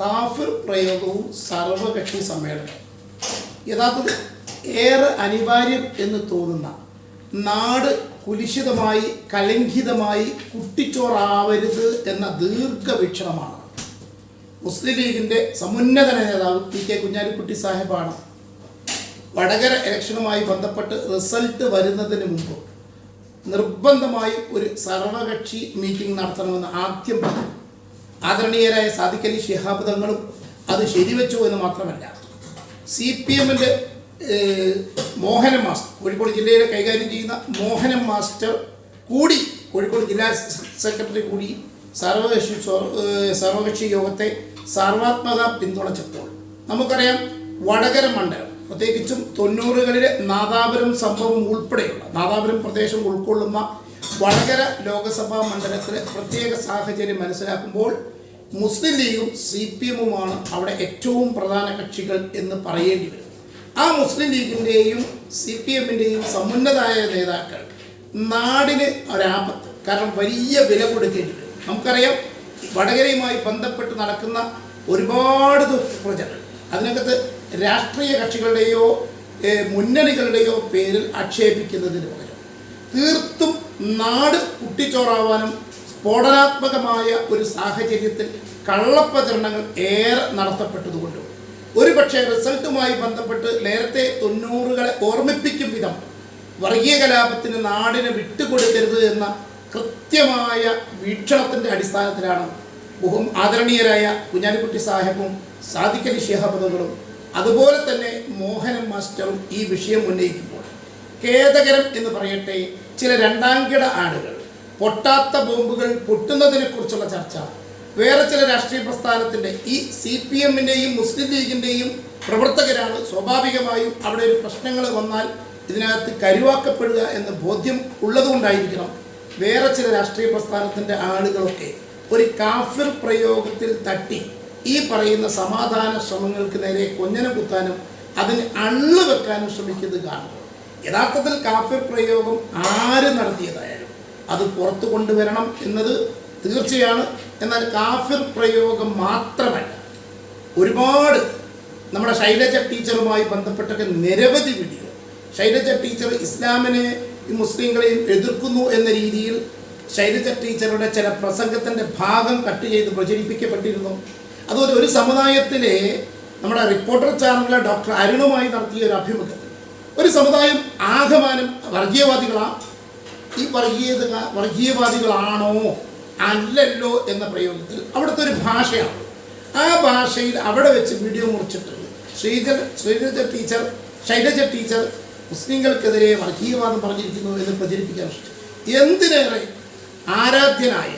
കാഫിർ പ്രയോഗവും സർവകക്ഷി സമ്മേളനവും യഥാർത്ഥത്തിൽ ഏറെ അനിവാര്യം എന്ന് തോന്നുന്ന നാട് കുലിശിതമായി കലങ്കിതമായി കുട്ടിച്ചോറാവരുത് എന്ന ദീർഘവീക്ഷണമാണ്. മുസ്ലിം ലീഗിന്റെ സമുന്നത നേതാവ് പി കെ കുഞ്ഞാലിക്കുട്ടി സാഹിബാണ്. വടകര ഇലക്ഷനുമായി ബന്ധപ്പെട്ട് റിസൾട്ട് വരുന്നതിന് മുമ്പ് നിർബന്ധമായി ഒരു സർവകക്ഷി മീറ്റിംഗ് നടത്തണമെന്ന് ആദ്യം പറഞ്ഞു ആദരണീയരായ സാദിഖലി ശിഹാബ് തങ്ങളും അത് ശരിവെച്ചു എന്ന് മാത്രമല്ല സി പി എമ്മിന്റെ മോഹനം മാസ്റ്റർ കോഴിക്കോട് ജില്ലയിലെ കൈകാര്യം ചെയ്യുന്ന മോഹനം മാസ്റ്റർ കൂടി കോഴിക്കോട് ജില്ലാ സെക്രട്ടറി കൂടി സർവകക്ഷി സർവകക്ഷി യോഗത്തെ സർവാത്മക പിന്തുണച്ചപ്പോൾ നമുക്കറിയാം വടകര മണ്ഡലം പ്രത്യേകിച്ചും തൊണ്ണൂറുകളിലെ നാദാപുരം സംഭവം ഉൾപ്പെടെയുള്ള നാദാപുരം പ്രദേശം ഉൾക്കൊള്ളുന്ന വടകര ലോക്സഭാ മണ്ഡലത്തിലെ പ്രത്യേക സാഹചര്യം മനസ്സിലാക്കുമ്പോൾ മുസ്ലിം ലീഗും സി പി എമ്മുമാണ് അവിടെ ഏറ്റവും പ്രധാന കക്ഷികൾ എന്ന് പറയേണ്ടി വരും. ആ മുസ്ലിം ലീഗിന്റെയും സി പി എമ്മിന്റെയും സമുന്നതായ നേതാക്കൾ നാടിന് ഒരാപത്ത് കാരണം വലിയ വില കൊടുക്കേണ്ടി വരും. നമുക്കറിയാം വടകരയുമായി ബന്ധപ്പെട്ട് നടക്കുന്ന ഒരുപാട് പ്രചരണം അതിനകത്ത് രാഷ്ട്രീയ കക്ഷികളുടെയോ മുന്നണികളുടെയോ പേരിൽ ആക്ഷേപിക്കുന്നതിന് പകരം തീർത്തും നാട് കുട്ടിച്ചോറാവാനും സ്ഫോടനാത്മകമായ ഒരു സാഹചര്യത്തിൽ കള്ളപ്രചരണങ്ങൾ ഏറെ നടത്തപ്പെട്ടതുകൊണ്ടും ഒരുപക്ഷെ റിസൾട്ടുമായി ബന്ധപ്പെട്ട് നേരത്തെ തൊണ്ണൂറുകളെ ഓർമ്മിപ്പിക്കും വിധം വർഗീയ കലാപത്തിന് നാടിനെ വിട്ടുകൊടുക്കരുത് എന്ന കൃത്യമായ വീക്ഷണത്തിന്റെ അടിസ്ഥാനത്തിലാണ് ബഹും ആദരണീയരായ കുഞ്ഞാലിക്കുട്ടി സാഹിബും സാദിക്കലി ശിഹാബദങ്ങളും അതുപോലെ തന്നെ മോഹനൻ മാസ്റ്ററും ഈ വിഷയം ഉന്നയിക്കുമ്പോൾ. ഖേദകരം എന്ന് പറയട്ടെ ചില രണ്ടാംകിട ആടുകൾ. പൊട്ടാത്ത ബോംബുകൾ പൊട്ടുന്നതിനെ കുറിച്ചുള്ള ചർച്ച. വേറെ ചില രാഷ്ട്രീയ പ്രസ്ഥാനത്തിന്റെ ഈ സി പി എമ്മിന്റെയും മുസ്ലിം ലീഗിന്റെയും പ്രവർത്തകരാണ് സ്വാഭാവികമായും അവിടെ ഒരു പ്രശ്നങ്ങൾ വന്നാൽ ഇതിനകത്ത് കരുവാക്കപ്പെടുക എന്ന ബോധ്യം ഉള്ളതുകൊണ്ടായിരിക്കണം വേറെ ചില രാഷ്ട്രീയ പ്രസ്ഥാനത്തിന്റെ ആളുകളൊക്കെ ഒരു കാഫിർ പ്രയോഗത്തിൽ തട്ടി ഈ പറയുന്ന സമാധാന ശ്രമങ്ങൾക്ക് നേരെ കൊഞ്ഞനം കുത്താനും അതിന് അള്ളു വെക്കാനും ശ്രമിക്കുന്നത് കാണുമ്പോൾ യഥാർത്ഥത്തിൽ കാഫിർ പ്രയോഗം ആര് നടത്തിയതായാലും അത് പുറത്തു കൊണ്ടുവരണം എന്നത് തീർച്ചയാണ്. എന്നാൽ കാഫിർ പ്രയോഗം മാത്രമല്ല ഒരുപാട് നമ്മുടെ ശൈലജ ടീച്ചറുമായി ബന്ധപ്പെട്ടൊക്കെ നിരവധി വീഡിയോ ശൈലജ ടീച്ചർ ഇസ്ലാമിനെ മുസ്ലിങ്ങളെയും എതിർക്കുന്നു എന്ന രീതിയിൽ ശൈലജ ടീച്ചറുടെ ചില പ്രസംഗത്തിന്റെ ഭാഗം കട്ട് ചെയ്ത് പ്രചരിപ്പിക്കപ്പെട്ടിരുന്നു. അതുപോലെ ഒരു സമുദായത്തിലെ നമ്മുടെ റിപ്പോർട്ടർ ചാനലിലെ ഡോക്ടർ അരുണുമായി നടത്തിയ ഒരു അഭിമുഖത്തിൽ ഒരു സമുദായം ആകമാനം വർഗീയവാദികളാ. ഈ വർഗീയത വർഗീയവാദികളാണോ? അല്ലല്ലോ എന്ന പ്രയോഗത്തിൽ അവിടുത്തെ ഒരു ഭാഷയാണ്. ആ ഭാഷയിൽ അവിടെ വെച്ച് വീഡിയോ മുറിച്ചിട്ടുണ്ട്. ശ്രീജ ശ്രീജ ടീച്ചർ ശൈലജ ടീച്ചർ മുസ്ലിങ്ങൾക്കെതിരെ വർഗീയവാദം പറഞ്ഞിരിക്കുന്നു എന്ന് പ്രചരിപ്പിക്കാൻ എന്തിനേറെ ആരാധ്യനായ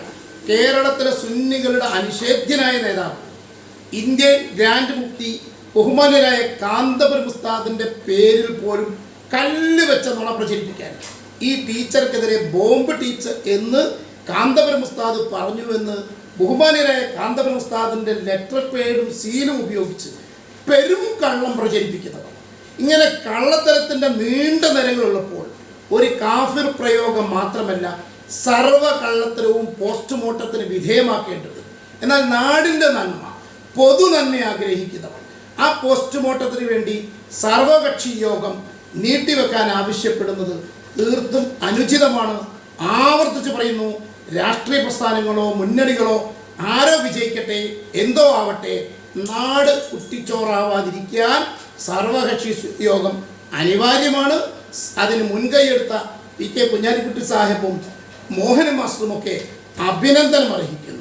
കേരളത്തിലെ സുന്നികളുടെ അനിഷേധ്യനായ നേതാവ് ഇന്ത്യൻ ഗ്രാൻഡ് മുക്തി ബഹുമാനരായ കാന്തപുരം ഉസ്താദിന്റെ പേരിൽ പോലും കല്ല് വെച്ച നുണ പ്രചരിപ്പിക്കാൻ. ഈ ടീച്ചർക്കെതിരെ ബോംബ് ടീച്ചർ എന്ന് കാന്തപുരം ഉസ്താദ് പറഞ്ഞുവെന്ന് ബഹുമാനരായ കാന്തപുരം ഉസ്താദിന്റെ ലെറ്റർ പേഡും സീലും ഉപയോഗിച്ച് പെരും കള്ളം പ്രചരിപ്പിക്കുന്നവർ. ഇങ്ങനെ കള്ളത്തരത്തിന്റെ നീണ്ട നിരകളുള്ളപ്പോൾ ഒരു കാഫിർ പ്രയോഗം മാത്രമല്ല സർവ കള്ളത്തരവും പോസ്റ്റ്മോർട്ടത്തിന് വിധേയമാക്കേണ്ടത്. എന്നാൽ നാടിന്റെ നന്മ പൊതു നന്മ ആഗ്രഹിക്കുന്നവർ. ആ പോസ്റ്റ്മോർട്ടത്തിന് വേണ്ടി സർവകക്ഷി യോഗം നീട്ടിവെക്കാൻ ആവശ്യപ്പെടുന്നത് തീർത്തും അനുചിതമാണ്. ആവർത്തിച്ച് പറയുന്നു രാഷ്ട്രീയ പ്രസ്ഥാനങ്ങളോ മുന്നണികളോ ആരോ വിജയിക്കട്ടെ എന്തോ ആവട്ടെ നാട് കുട്ടിച്ചോറാവാതിരിക്കാൻ സർവകക്ഷി യോഗം അനിവാര്യമാണ്. അതിന് മുൻകൈയെടുത്ത പി കെ കുഞ്ഞാലിക്കുട്ടി സാഹിബും മോഹന മാസ്റ്ററുമൊക്കെ അഭിനന്ദനം അർഹിക്കുന്നു.